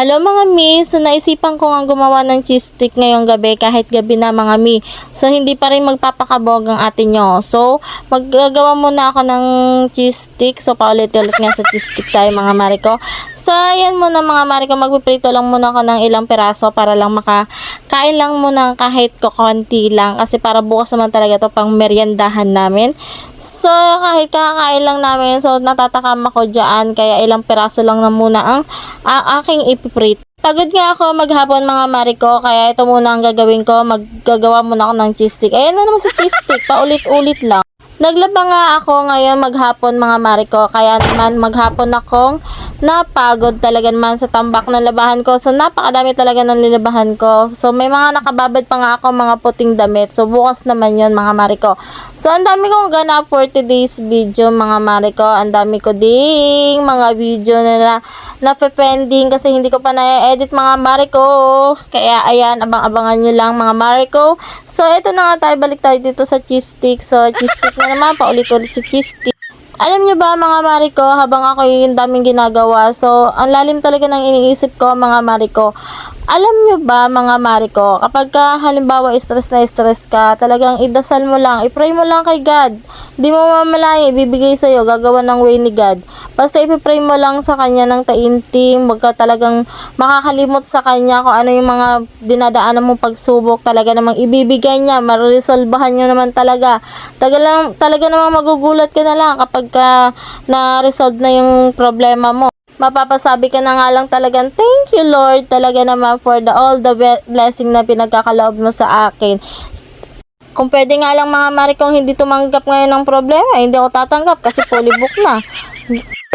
Hello mga mi, so naisipan ko nga gumawa ng cheese stick ngayong gabi kahit gabi na mga mi. So hindi pa rin magpapakabog ang atin nyo. So maggagawa muna ako ng cheese stick. So paulit-ulit nga sa cheese stick tayo mga mariko. So ayan muna mga mariko, magpiprito lang muna ako ng ilang peraso para lang makakain lang muna kahit kukunti lang. Kasi para bukas naman talaga to pang meriendahan namin. So kahit kakain lang namin, so natatakam ako dyan. Kaya ilang peraso lang na muna ang a- aking ipiprito. Pagod nga ako maghapon mga mariko, kaya ito muna ang gagawin ko. Maggagawa muna ako ng cheese stick. Ayan na naman sa cheese stick, paulit-ulit lang. Naglaba nga ako ngayon maghapon mga mariko, kaya naman maghapon akong napagod talaga naman sa tambak na labahan ko. So napakadami talaga ng lilabahan ko. So may mga nakababad pa nga ako mga puting damit. So bukas naman yon mga mariko. So ang dami kong ganap for today's video mga mariko. Ang dami ko ding mga video na na, na pending kasi hindi ko pa na-edit mga mariko. Kaya ayan, abang-abangan nyo lang mga mariko. So ito na nga tayo, balik tayo dito sa cheese stick. So cheese stick na naman, paulit-ulit sa cheese stick. Alam nyo ba mga Mariko, habang ako yung daming ginagawa, so ang lalim talaga ng iniisip ko mga Mariko. Alam nyo ba mga Mariko, kapag ka halimbawa stress na stress ka, talagang idasal mo lang, ipray mo lang kay God. Di mo mamalaya, ibibigay sa'yo, gagawa ng way ni God. Basta ipipray mo lang sa Kanya ng taimtim, wag ka talagang makakalimot sa Kanya kung ano yung mga dinadaanan mong pagsubok, talaga namang ibibigay niya, mariresolbahan nyo naman talaga. Taga lang, talaga namang magugulat ka na lang kapag ka na-resolve na yung problema mo mapapasabi ka na nga lang talagang thank you Lord talaga naman for the all the blessing na pinagkakaloob mo sa akin. Kung pwede nga lang mga mari kung hindi tumanggap ngayon ng problema, hindi ako tatanggap kasi fully book na.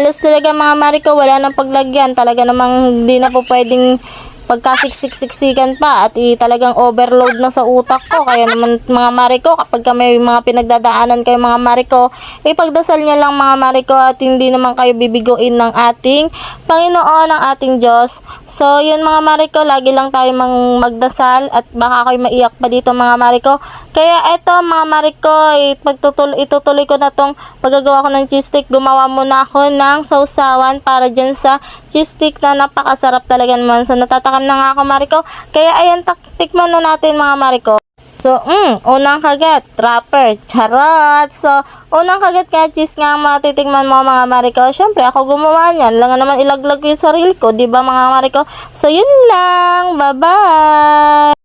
Alas talaga mga mari ko, wala nang paglagyan. Talaga namang hindi na po pwedeng pagkasiksik-siksikan pa at i, talagang overload na sa utak ko. Kaya naman mga mariko, kapag ka may mga pinagdadaanan kayo mga mariko, ipagdasal nyo lang mga mariko at hindi naman kayo bibiguin ng ating Panginoon, ng ating Diyos. So, yun mga mariko, lagi lang tayo mang magdasal at baka kayo maiyak pa dito mga mariko. Kaya eto mga mariko, ipagtutuloy, itutuloy ko na tong paggagawa ko ng cheese stick. Gumawa muna ako ng sausawan para dyan sa cheese stick na napakasarap talaga naman. So, natatakam na nga ako mariko. Kaya ayan, tikman na natin mga mariko. So, mm, unang kagat, trapper, charot. So, unang kagat kaya cheese nga matitikman mo mga mariko. Siyempre, ako gumawa niyan. Lang naman ilaglag ko yung sarili ko, di ba mga mariko? So, yun lang. Bye-bye!